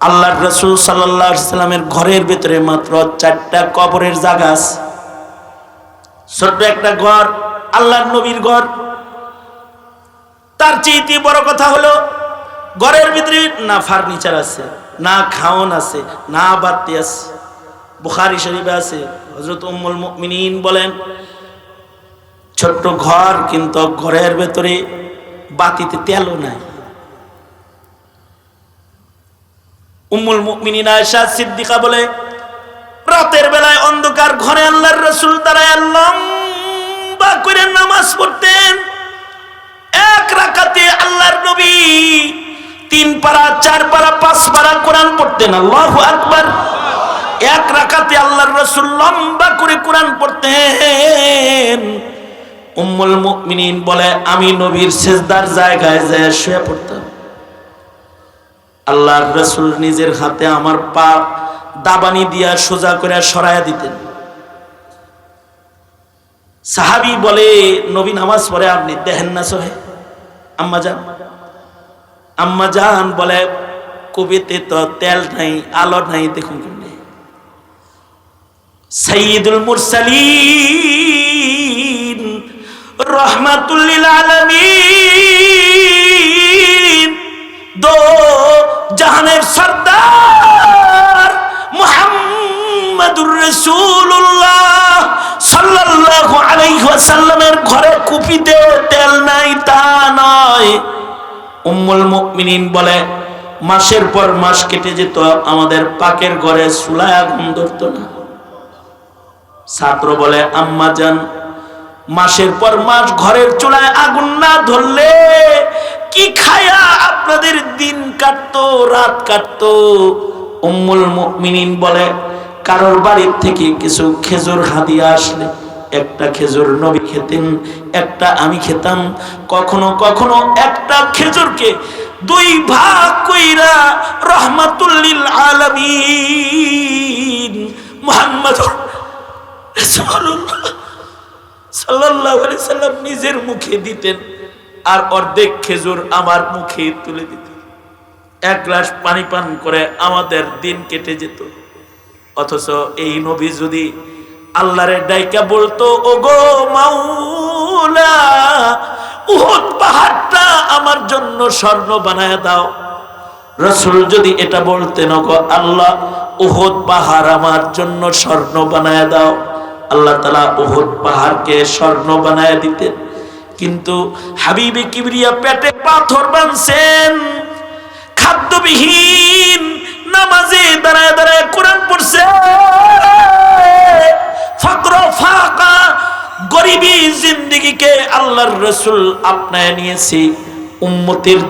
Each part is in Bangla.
আল্লাহর রসুল সাল্লাহ সাল্লামের ঘরের ভেতরে মাত্র চারটা কবরের জায়গা আছে। ছোট্ট একটা ঘর, আল্লাহর নবীর ঘর। তার চেয়েতে বড় কথা হলো, ঘরের ভিতরে না ফার্নিচার আছে, না খাওন আছে, না বাতি আছে। বুখারি শরীফে আছে হজরত উম্মুল মুমিনিন বলেন, ছোট্ট ঘর কিন্তু ঘরের ভেতরে বাতিতে তেলও নাই। উম্মুল মুমিনিন আয়েশা সিদ্দিকা বলে, রাতের বেলায় অন্ধকার ঘরে আল্লাহর রসুল দাঁড়ায় লম্বা করে নামাজ পড়তেন। এক রাকাতে আল্লাহর নবী তিন পারা, চার পারা, পাঁচ পারা কোরআন পড়তেন। আল্লাহ আকবার। এক রাকাতে আল্লাহর রসুল লম্বা করে কোরআন পড়তেন। উম্মুল মুমিনিন বলে, আমি নবীর সেজদার জায়গায় যায় শুয়ে পড়তাম। আল্লাহর রসুল নিজের হাতে আমার পা দাবানি দিয়া সোজা করে সরাইয়া দিতেন। সাহাবি বলে, নবী নামাজ পড়ে আপনি দেখেন না সোহে? আম্মা যান। আম্মা যান বলে, কবিতে তো তেল নাই, আলো নাই, দেখুন কেমনে? সঈদুল মুরসালিন রহমাতুল্লিল আলমিন দো জাহানের সর্দার মুহাম্মাদুর ওয়াসাল্লামের ঘরে কুপিতে তেল নাই, তা নয়। উম্মুল বলে, মাসের পর মাস কেটে যেত, আমাদের পাকের ঘরে আগুন ধরতো না। ছাত্র বলে, আম্মা যান মাসের পর মাস ঘরের চুলায় আগুন না ধরলে কি খায়া আপনাদের দিন কাটতো রাত কাটতো। উম্মুল মুমিনিন বলে, কারোর বাড়ির থেকে কিছু খেজুর হাদিয়া আসলে, একটা খেজুর নবী খেতেন, একটা আমি খেতাম। কখনো কখনো একটা খেজুরকে দুই ভাগ কইরা রহমাতুল্লিল আলামিন মুহাম্মদ সাল্লাল্লাহু আলাইহি সাল্লাম নিজের মুখে দিতেন। আর অর্ধেক খেজুর আমার মুখে তুলে দিতেন। এক গ্লাস পানি পান করে আমাদের দিন কেটে যেত। অথচ এই নবী যদি আল্লাহরে ডাইকা বলতো ও গো মাওলা, উহুদ পাহাড়টা আমার জন্য স্বর্ণ বানায় দাও। রসুল যদি এটা বলতেন গো আল্লাহ, উহুদ পাহাড় আমার জন্য স্বর্ণ বানায় দাও। আল্লাহ তালা উহুদ পাহাড়কে স্বর্ণ বানায় দিতেন। কিন্তু হাবিবে কিবরিয়া পেটে পাথর বানছেন।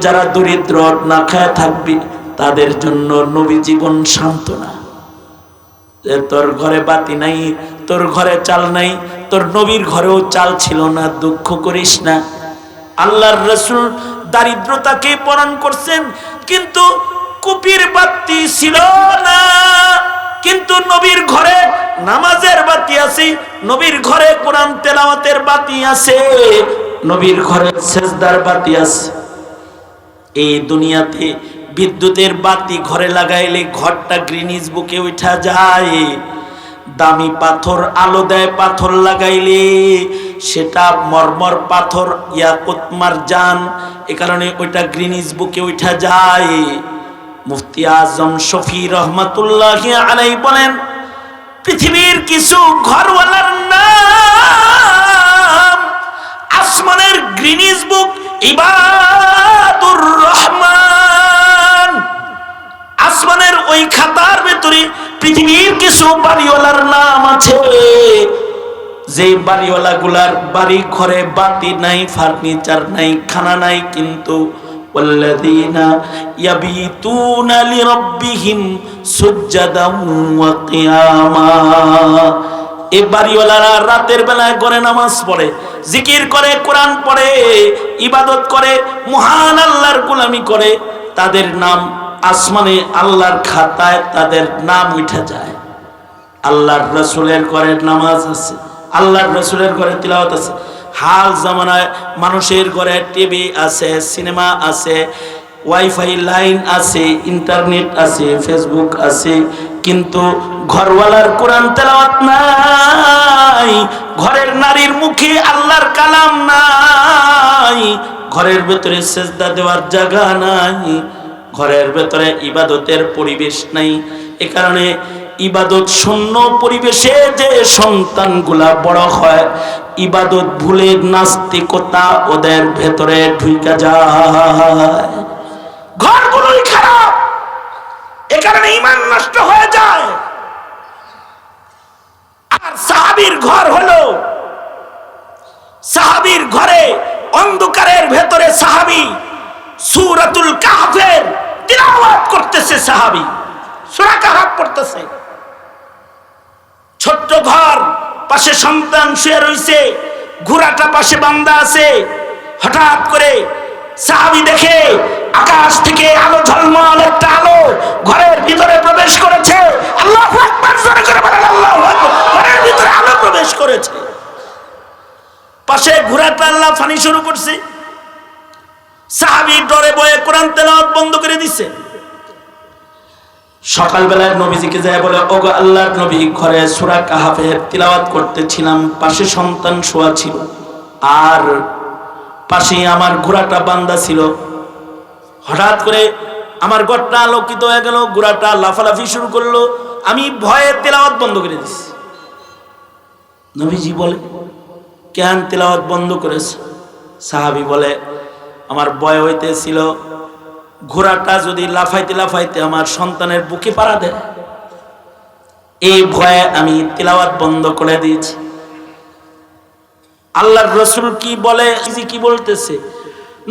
যারা দরিদ্র না খায় থাকবে, তাদের জন্য নবী জীবন সান্ত্বনা। যে তোর ঘরে বাতি নাই, তোর ঘরে চাল নাই, তোর নবীর ঘরেও চাল ছিল না, দুঃখ করিস না। আল্লাহর রসুল দারিদ্রতাকে পরণ করছেন কিন্তু কুপির বাতি ছিল না। কিন্তু নবীর ঘরে নামাজের বাতি আছে, নবীর ঘরে কোরআন তেলাওয়াতের বাতি আছে, নবীর ঘরে সেজদার বাতি আছে। এই দুনিয়াতে বিদ্যুতের বাতি ঘরে লাগাইলে ঘরটা গ্রিনিজ বুকে উঠা যায়। দামি পাথর, আলো দেয় পাথর লাগাইলে। সেটা মর্মর পাথর, ইয়া ইয়াকুতমার যান এ কারণে ওইটা গ্রিনিজ বুকে উঠা যায়। মুফতি আজম শফি রহমাতুল্লাহ আলাই বলেন, পৃথিবীর কিছু ঘরওয়ালার নাম আসমানের গ্রিনিজ বুক ইবাদুর রহমান। আসমানের ওই খাতার ভেতরে পৃথিবীর কিছু বাড়িওয়ালার নাম আছে যে বাড়িওয়ালা গুলার বাড়ি ঘরে বাতি নাই ফার্নিচার নাই খানা নাই কিন্তু والذين يبيتون لربهم سجدا وقياما এই বাড়িওয়ালারা রাতের বেলায় করে নামাজ পড়ে জিকির করে কোরআন পড়ে ইবাদত করে মহান আল্লাহর গোলামি করে তাদের নাম আসমানে আল্লাহর খাতায় তাদের নাম উঠে যায়। আল্লাহর রসুলের ঘরে নামাজ আছে, আল্লাহর রসুলের ঘরে তিলাওয়াত আছে। হাল জামানায় মানুষের ঘরে টিভি আছে, সিনেমা আছে, ওয়াইফাই লাইন আছে, ইন্টারনেট আছে, ফেসবুক আছে, কিন্তু ঘরওয়ালার কোরআন তেলাওয়াত নাই, ঘরের নারীর মুখে আল্লাহর কালাম নাই, ঘরের ভেতরে সেজদা দেওয়ার জায়গা নাই ঘরের ভেতরে ইবাদতের পরিবেশ নাই। এ কারণে ইবাদত শূন্য পরিবেশে যে সন্তানগুলা বড় হয়, ইবাদত ভুলে নাস্তিকতা ওদের ভেতরে ঢুইকা যায়। ঘরগুলোই খারাপ, এ কারণে ইমান নষ্ট হয়ে যায়। আর সাহাবির ঘর হলো, সাহাবির ঘরে অন্ধকারের ভেতরে সাহাবি সুরাতুল কাহফের তিলাওয়াত করতেছে সাহাবি। সূরা কাহফ পড়তেছে। ছোট্ট ঘর, পাশে সন্তান শুয়ে রইছে, ঘোড়াটা পাশে বান্দা আছে। হঠাৎ করে সাহাবি দেখে আকাশ থেকে আলো, ঝলমল, একটা আলো ঘরের ভিতরে প্রবেশ করেছে। আল্লাহ করে আল্লাহু ঘরের ভিতরে আলো প্রবেশ করেছে। পাশে ঘোড়াটা আল্লাহ ফানি শুরু করছে। সাহাবি ডরে বয়ে কোরআন তেলাওয়াত বন্ধ করে দিছে। সকালবেলায় নবীজিকে যায় বলে, ওগো আল্লাহর নবী, ঘরে সূরা কাহাফের তিলাওয়াত করতেছিলাম, পাশে সন্তান শোয়া ছিল। আর পাশে আমার ঘোড়াটা বান্দা ছিল। হঠাৎ করে আমার ঘরটা আলোকিত হয়ে গেল, ঘোড়াটা লাফালাফি শুরু করল। আমি ভয়ে তেলাওয়াত বন্ধ করে দিছি। নবীজি বলে, কেন তেলাওয়াত বন্ধ করেছে? সাহাবি বলে আমার ভয় হইতেছিল। ঘোড়াটা যদি লাফাইতে লাফাইতে আমার সন্তানের বুকে পাড়া দেয়, এই ভয়ে আমি তিলাওয়াত বন্ধ করে দিয়েছি। আল্লাহর রসুল কি বলে কি বলতেছে?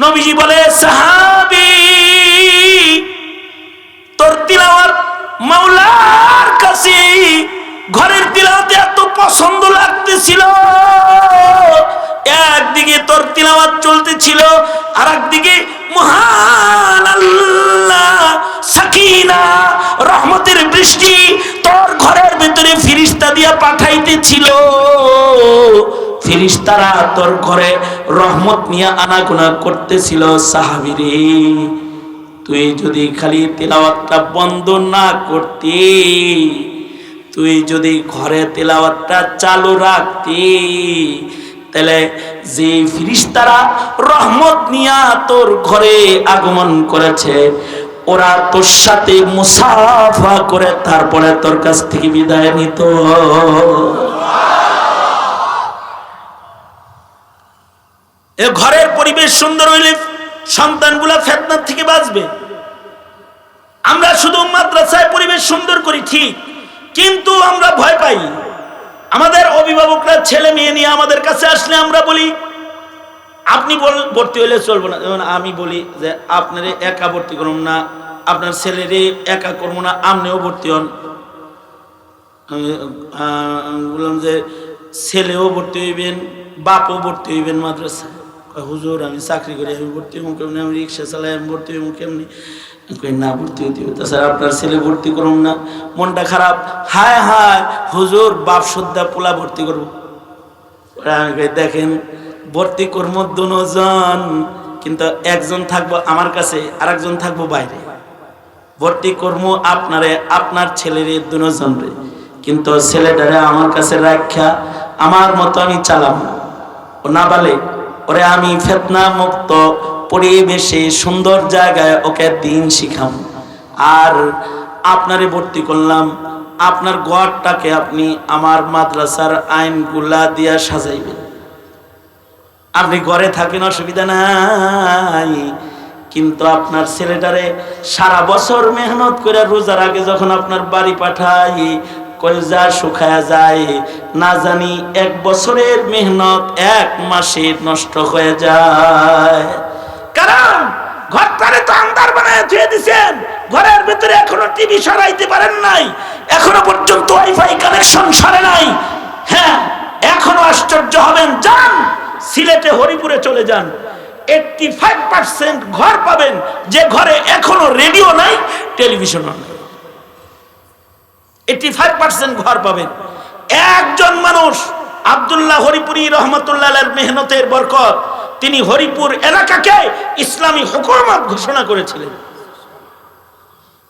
নবীজি বলে, সাহাবি, তোর তিলাওয়াত মাওলার কাছে ঘরের তিলাওয়াতে এত পছন্দ লাগতেছিল। একদিকে তোর তিলাওয়াত চলতেছিল আর একদিকে মহান আল্লাহ, সাকিনা, রহমতের বৃষ্টি তোর ঘরের ভিতরে ফিরিস্তা দিয়া পাঠাইতেছিল। ফিরিস্তারা তোর ঘরে রহমত নিয়ে আনাগোনা করতেছিল, সাহাবিরে, তুই যদি খালি তেলাওয়াতটা বন্ধ না করতি তুই যদি ঘরে তেলাওয়াতটা চালু রাখতি, তাহলে যে ফিরিস্তারা রহমত নিয়া তোর ঘরে আগমন করেছে, ওরা তোর সাথে মুসাফা করে তারপরে তোর কাছ থেকে বিদায় নিত। ঘরের পরিবেশ সুন্দর হইলে সন্তানগুলা ফেতনার থেকে বাঁচবে। আমরা শুধু মাদ্রাসায় পরিবেশ সুন্দর করি, ঠিক। কিন্তু আমরা ভয় পাই। আমাদের অভিভাবকরা ছেলে মেয়ে নিয়ে আমাদের কাছে আসলে আমরা বলি, আপনি ভর্তি হলে চলবো না। যেমন আমি বলি যে, আপনারে একা ভর্তি করুন না, আপনার ছেলেরে একা করব না, আপনিও ভর্তি হন। বললাম যে, ছেলেও ভর্তি হইবেন, বাপও ভর্তি হইবেন মাদ্রাসায়। হুজুর, আমি চাকরি করি আমি ভর্তি হব কেমনি? আমি রিক্সা চালাই আমি ভর্তি হব কেমনি? না, ভর্তি হইতে তাছাড়া আপনার ছেলে ভর্তি করুন না। মনটা খারাপ। হায় হায়, হুজুর, বাপ শ্রদ্ধা পোলা ভর্তি করব। দেখেন, ভর্তি কর্ম দুজন, কিন্তু একজন থাকব আমার কাছে আর একজন থাকব বাইরে। ভর্তি কর্ম আপনারে, আপনার ছেলের দুজন রে কিন্তু ছেলেটারে আমার কাছে রাখা আমার মতো আমি চালাম ও না বলে ওরে আমি ফেতনা মুক্ত পরিবেশে সুন্দর জায়গায় ওকে দিন শিখাম। আর আপনারে ভর্তি করলাম, আপনার ঘরটাকে আপনি আমার মাদ্রাসার আইনগুলা দিয়া সাজাইবেন। আপনি ঘরে থাকেন, অসুবিধা নাই। কিন্তু আপনার ছেলেটারে সারা বছর মেহনত করে রোজার আগে যখন আপনার বাড়ি পাঠাই, কলজা শুকায়া যায়, না জানি এক বছরের মেহনত এক মাসে নষ্ট হয়ে যায়। কারণ ঘরটারে তো আন্দার বানায় ধুয়ে দিছেন। ঘরের ভিতরে এখনও টিভি সরাইতে পারেন নাই। এখনও পর্যন্ত ওয়াইফাই কানেকশন সরে নাই। হ্যাঁ এখনও আশ্চর্য হবেন। যান, সিলেটে হরিপুরে চলে যান। এইটটি ফাইভ পার্সেন্ট ঘর পাবেন। যে ঘরে এখনও রেডিও নাই, টেলিভিশনও নাই। এইটটি ফাইভ পার্সেন্ট ঘর পাবেন। একজন মানুষ আবদুল্লাহ হরিপুরি রহমতুল্লাহ মেহনতের বরকত। তিনি হরিপুর এলাকাকে ইসলামী হুকুমত ঘোষণা করেছিলেন।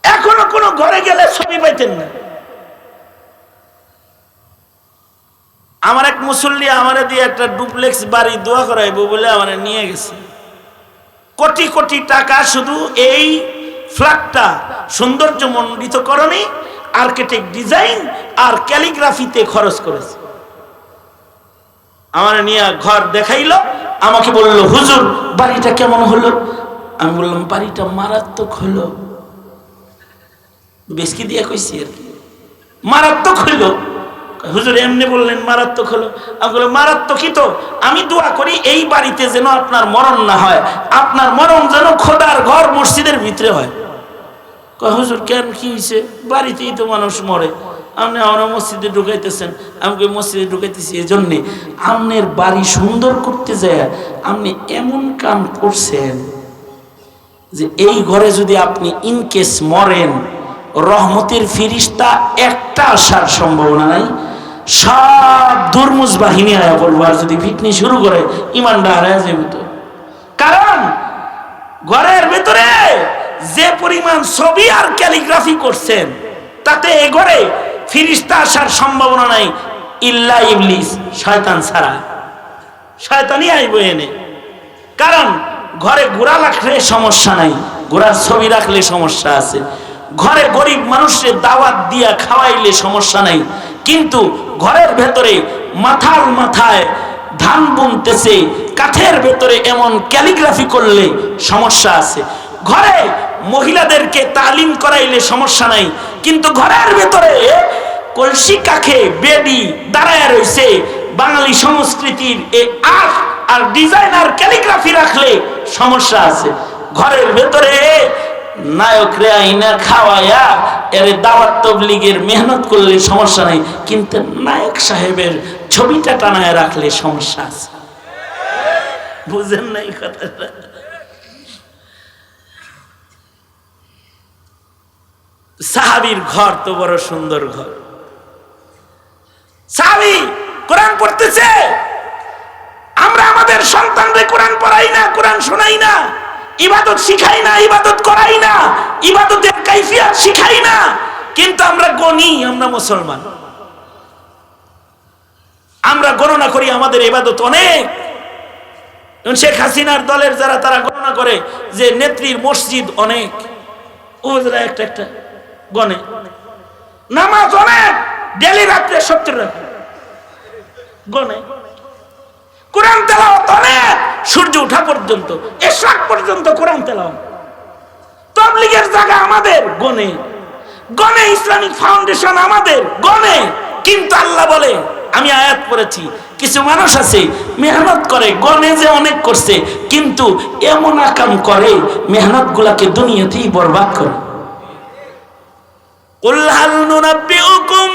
এখনও কোনো ঘরে গেলে ছবি পাইতেন না। আমার এক মুসল্লি আমারে দিয়ে একটা ডুপ্লেক্স বাড়ি দোয়া করাইবো বলে আমারে নিয়ে গেছে। কোটি কোটি টাকা শুধু এই ফ্ল্যাটটা সৌন্দর্য মণ্ডিতকরণে আর্কিটেক্ট ডিজাইন আর ক্যালিগ্রাফিতে খরচ করেছে। আমার নিয়ে ঘর দেখাইলো আমাকে বলল, হুজুর, বাড়িটা কেমন হলো? আমি বললাম, বাড়িটা মারাত্মক হলো। বেশকি দিয়ে কইছি আর কি। মারাত্মক হইল হুজুর, এমনি বললেন মারাত্মক হলো। আমি বললাম, মারাত্মকই তো। আমি দোয়া করি এই বাড়িতে যেন আপনার মরণ না হয়, আপনার মরণ যেন খোদার ঘর মসজিদের ভিতরে হয়। হুজুর, কেন কি হয়েছে বাড়িতেই তো মানুষ মরে। আপনি আমরা মসজিদে ঢুকাইতেছেন আমাকে মসজিদে ঢুকাইতেছি এই জন্যে আপনার বাড়ি সুন্দর করতে যায় আপনি এমন কাম করছেন যে এই ঘরে যদি আপনি ইনকেস মরেন, রহমতের ফিরিস্তা একটা আসার সম্ভাবনা নাই। সব দুর্মুজ বাহিনী আয়া পড়ব আর যদি ফিটনি শুরু করে, ইমানটা হারায় যাবে তো। কারণ ঘরের ভেতরে যে পরিমাণ ছবি আর ক্যালিগ্রাফি করছেন, তাতে এ ঘরে ফিরিস্তা আসার সম্ভাবনা নাই। ইল্লা ইবলিস, শয়তান ছাড়া। শয়তানই আইব এনে। কারণ ঘরে ঘোড়া রাখলে সমস্যা নাই, ঘোড়ার ছবি রাখলে সমস্যা আছে। ঘরে গরিব মানুষের দাওয়াত দিয়া খাওয়াইলে সমস্যা নাই। কিন্তু ঘরের ভেতরে মাথার মাথায় ধান বুনতেছে, কাঠের ভেতরে এমন ক্যালিগ্রাফি করলে সমস্যা আছে। ঘরে মহিলাদেরকে তালিম করাইলে সমস্যা নাই। কিন্তু ঘরের ভেতরে কলসি কাখে বেডি দাঁড়ায় রয়েছে বাঙালি সংস্কৃতির এই আর্ট আর ডিজাইন আর ক্যালিগ্রাফি রাখলে সমস্যা আছে। ঘরের ভেতরে নায়ক রে আইনা খাওয়ায়া এর দাওয়াত তবলিগের মেহনত করলে সমস্যা নাই, কিন্তু নায়ক সাহেবের ছবিটা টানায় রাখলে সমস্যা আছে। বুঝেন নাই কথাটা? সাহাবির ঘর তো বড় সুন্দর ঘর। সাহাবি কোরআন পড়তেছে। আমরা আমাদের সন্তানদের কোরআন পড়াই না, কোরআন শোনাই না, ইবাদত শিখাই না, ইবাদত করাই না, ইবাদতের কাইফিয়াত শিখাই না, কিন্তু আমরা গণি, আমরা মুসলমান। আমরা গণনা করি, আমাদের ইবাদত অনেক। শেখ হাসিনার দলের যারা, তারা গণনা করে যে নেত্রীর মসজিদ অনেক। ও যারা একটা একটা। গনে। নামাজ অনেক, ডেলি রাত্রে সত্তর রাখে গনে। কোরআন তেলাওয়াত অনেক, সূর্য ওঠা পর্যন্ত এশরাক পর্যন্ত কোরআন তেলাওয়াত। তবলিগের জায়গা আমাদের, গনে। গনে ইসলামিক ফাউন্ডেশন আমাদের, গনে। কিন্তু আল্লাহ বলে, আমি আয়াত পড়েছি, কিছু মানুষ আছে, মেহনত করে, গনে যে অনেক করছে, কিন্তু এমন আকাম করে মেহনত গুলাকে দুনিয়াতেই বরবাদ করে। قل هل ننبئكم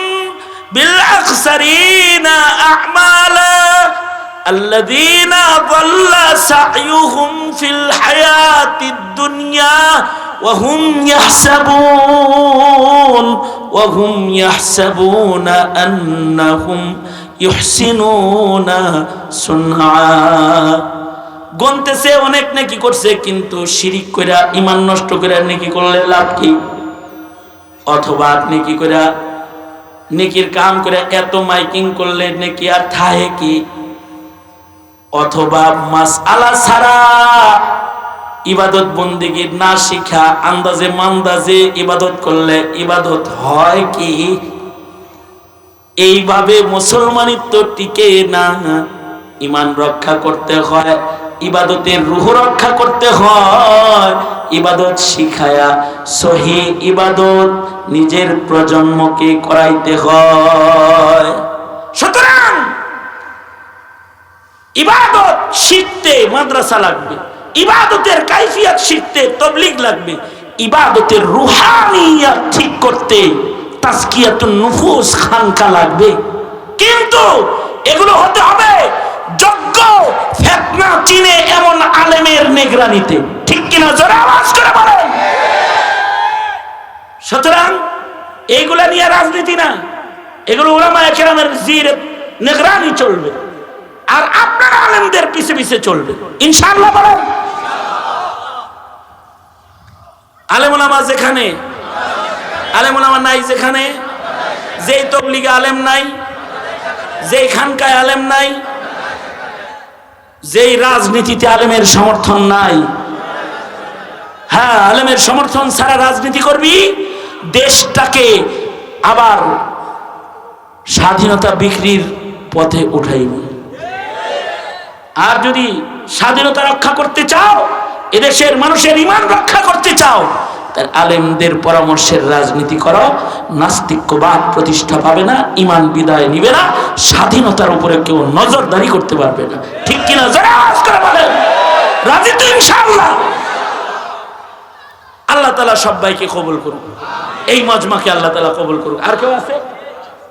بالأخسرين أعمالا الذين ضل سعيهم في الحياة الدنيا وهم يحسبون وهم يحسبون أنهم يحسنون صنعا গনতেছে অনেক নাকি করছে কিন্তু শিরিক করে ইমান নষ্ট করে নাকি করলে লাভ কি অথবা আপনি কি করে নেকির কাম করে এত মাইকিং করলে নেকি আর থাহে কি? অথবা মাস আলা ছাড়া ইবাদত বন্দিগির না শিখা, আন্দাজে মান্দাজে ইবাদত করলে ইবাদত হয় কি? এইভাবে মুসলমানিত্ব টিকে না। ইমান রক্ষা করতে হয়। ইবাদতের রুহ রক্ষা করতে হয়। ইবাদত শিখায়া, সহি ইবাদত নিজের প্রজন্মকে করাইতে হয়। সুতরাং ইবাদত শিখতে মাদ্রাসা লাগবে, ইবাদতের কাইফিয়াত শিখতে তবলিগ লাগবে, ইবাদতের রুহানিয়াত ঠিক করতে তাজকিয়াতুন নুফুস খানকা লাগবে। কিন্তু এগুলো হতে হবে যোগ্য ফেতনা চিনে এমন আলেমের নেগরানিতে। ঠিক কিনা? জোরে আওয়াজ করে বলেন। সুতরাং এইগুলা নিয়ে রাজনীতি না। এগুলো ওলামা একরামের জির নেগরানি চলবে। আর আপনার আলেমদের পিছে পিছে চলবে। ইনশাআল্লাহ বলেন। আলেমুলামা যেখানে, আলেমুলামা নাই যেখানে, যেই তবলিগে আলেম নাই, যেই খানকায় আলেম নাই যেই রাজনীতিতে আলেমের সমর্থন নাই হ্যাঁ আলেমের সমর্থন ছাড়া রাজনীতি করবি? দেশটাকে আবার স্বাধীনতা বিক্রির পথে উঠাইব। আর যদি স্বাধীনতা রক্ষা করতে চাও, এদেশের মানুষের ইমান রক্ষা করতে চাও তার আলেমদের পরামর্শের রাজনীতি করো নাস্তিক্যবাদ প্রতিষ্ঠা পাবে না, ইমান বিদায় নিবে না, স্বাধীনতার উপরে কেউ নজরদারি করতে পারবে না। ঠিক কিনা? ইনশাআল্লাহ। আল্লাহ তালা সবাইকে কবুল করুক। এই মজমাকে আল্লাহ তালা কবল করুক। আর কেউ আছে?